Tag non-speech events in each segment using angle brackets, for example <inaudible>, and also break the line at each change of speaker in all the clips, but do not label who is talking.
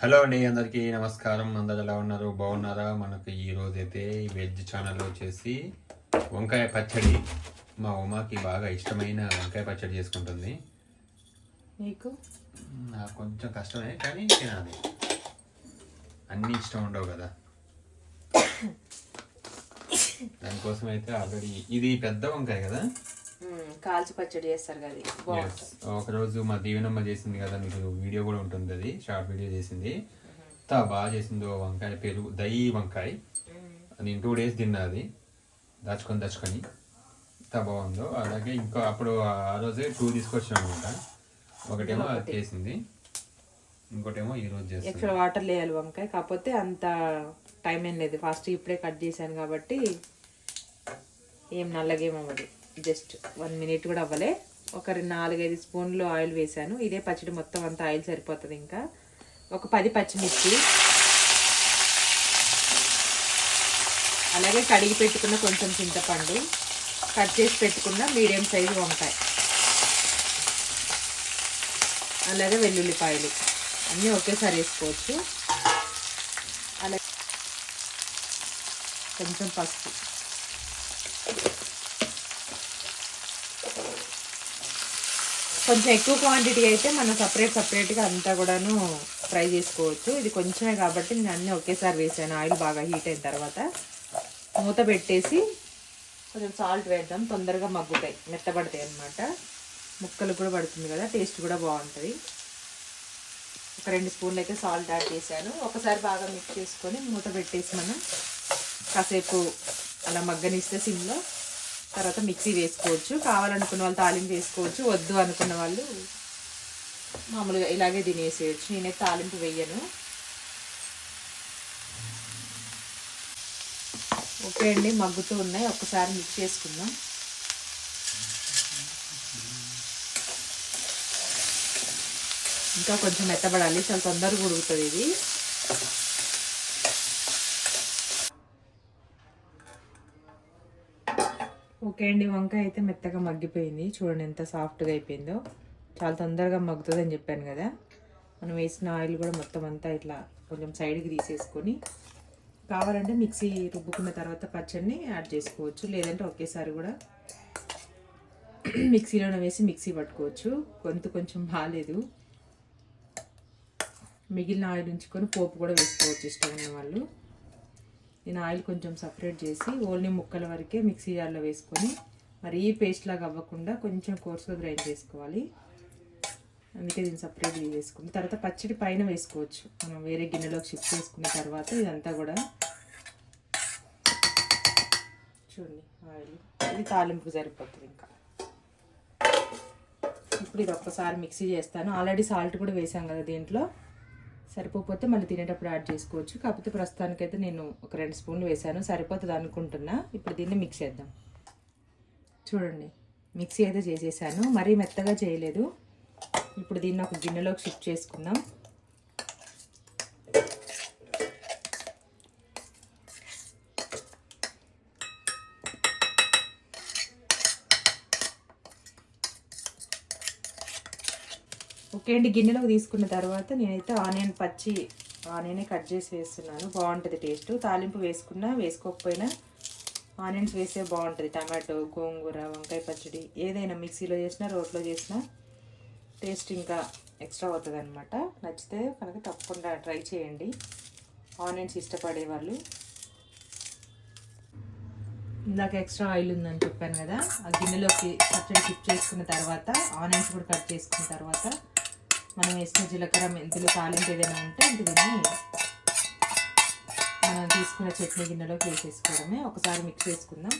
Hello అండి అందరికీ నమస్కారం. అందరు ఎలా ఉన్నారు? బాగున్నారా? మనకు ఈ రోజు అయితే వెజ్ ఛానల్ వచ్చేసి వంకాయ పచ్చడి మా ఉమాకి బాగా ఇష్టమైన వంకాయ పచ్చడి చేసుకుంటుంది.
నీకు?
నాకు కొంచెం కష్టమే కానీ తినాలి. అన్నీ ఇష్టం ఉండవు కదా. <coughs> దానికోసం అయితే ఆల్రెడీ ఇది పెద్ద వంకాయ కదా?
కాల్చి పచ్చడి చేస్తారు కదా. బాగుంటుంది.
ఒకరోజు మా దీవెనమ్మ చేసింది కదా మీకు వీడియో కూడా ఉంటుంది అది షార్ట్ వీడియో చేసింది. ఎంత బాగా చేసిందో వంకాయ పేరు దయి వంకాయ. నేను టూ డేస్ తిన్నా అది దాచుకొని దాచుకొని. ఎంత బాగుందో. అలాగే ఇంకా అప్పుడు ఆ రోజే టూ తీసుకొచ్చాను అనమాట. ఒకటేమో అది చేసింది ఇంకోటేమో ఈ రోజు చేస్తుంది.
ఎక్స్ట్రా వాటర్ వేయాలి వంకాయ కాకపోతే అంత టైం ఏం లేదు. ఫాస్ట్ ఇప్పుడే కట్ చేశాను కాబట్టి ఏం నల్లగేం అవ్వదు. జస్ట్ వన్ మినిట్ కూడా అవ్వలే. ఒక నాలుగైదు స్పూన్లు ఆయిల్ వేసాను ఇదే పచ్చడి మొత్తం అంతా ఆయిల్ సరిపోతుంది ఇంకా. ఒక పది పచ్చిమిర్చి. అలాగే కడిగి పెట్టుకున్న కొంచెం చింతపండు. కట్ చేసి పెట్టుకున్న మీడియం సైజు వంకాయ. అలాగే వెల్లుల్లిపాయలు. అన్నీ ఒకేసారి వేసుకోవచ్చు. అలాగే కొంచెం పసుపు. కొంచెం ఎక్కువ క్వాంటిటీ అయితే మనం సపరేట్ సపరేట్గా అంతా కూడాను ఫ్రై చేసుకోవచ్చు. ఇది కొంచెమే కాబట్టి నేను అన్నీ ఒకేసారి వేసాను. ఆయిల్ బాగా హీట్ అయిన తర్వాత మూత పెట్టేసి కొంచెం సాల్ట్ వేద్దాం. తొందరగా మగ్గుతాయి. మెత్తబడతాయి అన్నమాట. ముక్కలు కూడా పడుతుంది కదా. టేస్ట్ కూడా బాగుంటుంది. ఒక రెండు స్పూన్లు అయితే సాల్ట్ యాడ్ చేశాను. ఒకసారి బాగా మిక్స్ చేసుకొని మూత పెట్టేసి మనం కాసేపు అలా మగ్గనిస్తే సిమ్లో తర్వాత మిక్సీ వేసుకోవచ్చు. కావాలనుకున్న వాళ్ళు తాలింపు వేసుకోవచ్చు. వద్దు అనుకున్న వాళ్ళు మామూలుగా ఇలాగే తినేసేయచ్చు. నేనే తాలింపు వేయను. ఓకే అండి మగ్గుతూ ఉన్నాయి. ఒక్కసారి మిక్స్ చేసుకుందాం. ఇంకా కొంచెం మెత్తబడాలి. చాలా తొందరగా ఉడుకుతుంది ఇది. ఓకే అండి. వంకాయ అయితే మెత్తగా మగ్గిపోయింది. చూడండి ఎంత సాఫ్ట్గా అయిపోయిందో. చాలా తొందరగా మగ్గుతుంది అని చెప్పాను కదా. మనం వేసిన ఆయిల్ కూడా మొత్తం అంతా ఇట్లా కొంచెం సైడ్కి తీసేసుకొని కావాలంటే మిక్సీ రుబ్బుకున్న తర్వాత పచ్చడిని యాడ్ చేసుకోవచ్చు. లేదంటే ఒకేసారి కూడా మిక్సీలోనే వేసి మిక్సీ పట్టుకోవచ్చు. గొంతు కొంచెం బాగాలేదు మిగిలిన ఆయిల్ ఉంచుకొని పోపు కూడా వేసుకోవచ్చు ఇష్టం ఉన్న వాళ్ళు. నేను ఆయిల్ కొంచెం సపరేట్ చేసి ఓన్లీ ముక్కల వరకే మిక్సీ జార్లో వేసుకొని మరీ పేస్ట్ లాగా అవ్వకుండా కొంచెం కోర్సుగా గ్రైండ్ చేసుకోవాలి. అందుకే దీన్ని సపరేట్ వేసుకుని తర్వాత పచ్చడి పైన వేసుకోవచ్చు. మనం వేరే గిన్నెలోకి షిఫ్ట్ చేసుకున్న తర్వాత ఇదంతా కూడా చూడండి ఆయిల్. ఇది తాలింపుకి సరిపోతుంది ఇంకా. ఇప్పుడు ఇది ఒక్కసారి మిక్సీ చేస్తాను. ఆల్రెడీ సాల్ట్ కూడా వేసాం కదా దీంట్లో. సరిపోతే మళ్ళీ తినేటప్పుడు యాడ్ చేసుకోవచ్చు. కాకపోతే ప్రస్తుతానికైతే నేను ఒక రెండు స్పూన్లు వేసాను సరిపోతుంది అనుకుంటున్నా. ఇప్పుడు దీన్ని మిక్స్ చేద్దాం. చూడండి. మిక్సీ అయితే చేసేసాను. మరీ మెత్తగా చేయలేదు. ఇప్పుడు దీన్ని ఒక గిన్నెలోకి షిఫ్ట్ చేసుకుందాం. ఓకే అండి గిన్నెలోకి తీసుకున్న తర్వాత నేనైతే ఆనియన్ పచ్చి ఆనియనే కట్ చేసి వేస్తున్నాను. బాగుంటుంది టేస్ట్. తాలింపు వేసుకున్నా వేసుకోకపోయినా ఆనియన్స్ వేస్తే బాగుంటుంది. టమాటో గోంగూర వంకాయ పచ్చడి ఏదైనా మిక్సీలో చేసినా రోట్లో చేసినా టేస్ట్ ఇంకా ఎక్స్ట్రా అవుతుంది అనమాట నచ్చితే కనుక తప్పకుండా ట్రై చేయండి. ఆనియన్స్ ఇష్టపడే వాళ్ళు. ఇందాక ఎక్స్ట్రా ఆయిల్ ఉందని చెప్పాను కదా ఆ గిన్నెలోకి పచ్చడి షిఫ్ట్ చేసుకున్న తర్వాత ఆనియన్స్ కూడా కట్ చేసుకున్న తర్వాత మనం వేసిన జీలకర్ర మెంతులు తాలింపు ఏదైనా ఉంటే దీన్ని మనం తీసుకున్న చట్నీ గిన్నెలోకి వేసేసుకోవడమే. ఒకసారి మిక్స్ చేసుకుందాం.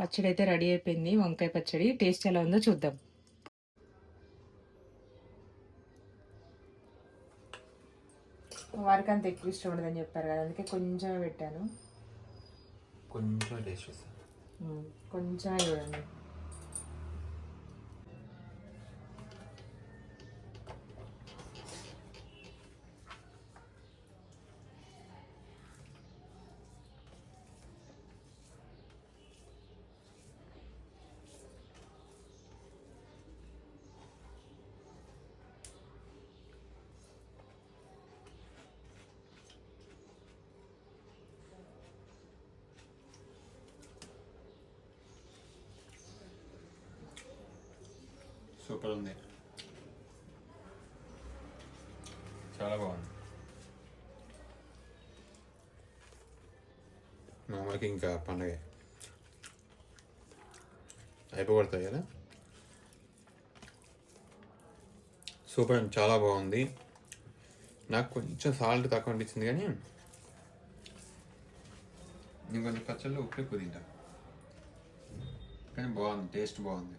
పచ్చడి అయితే రెడీ అయిపోయింది. వంకాయ పచ్చడి టేస్ట్ ఎలా ఉందో చూద్దాం. వారికి అంత ఎక్కువ ఇష్టం ఉండదని చెప్పారు కదా అందుకే కొంచెమే పెట్టాను.
కొంచెం టేస్ట్ చేస్తాను
కొంచెమే చూడండి.
సూపర్ ఉంది చాలా బాగుంది మా అమ్మకి ఇంకా పండగ అయిపోగొడతాయి కదా సూపర్ అండి చాలా బాగుంది నాకు కొంచెం సాల్ట్ తక్కువ అనిపించింది కానీ నేను కొంచెం పచ్చళ్ళు ఉప్పు ఎక్కువ తింటా కానీ బాగుంది టేస్ట్ బాగుంది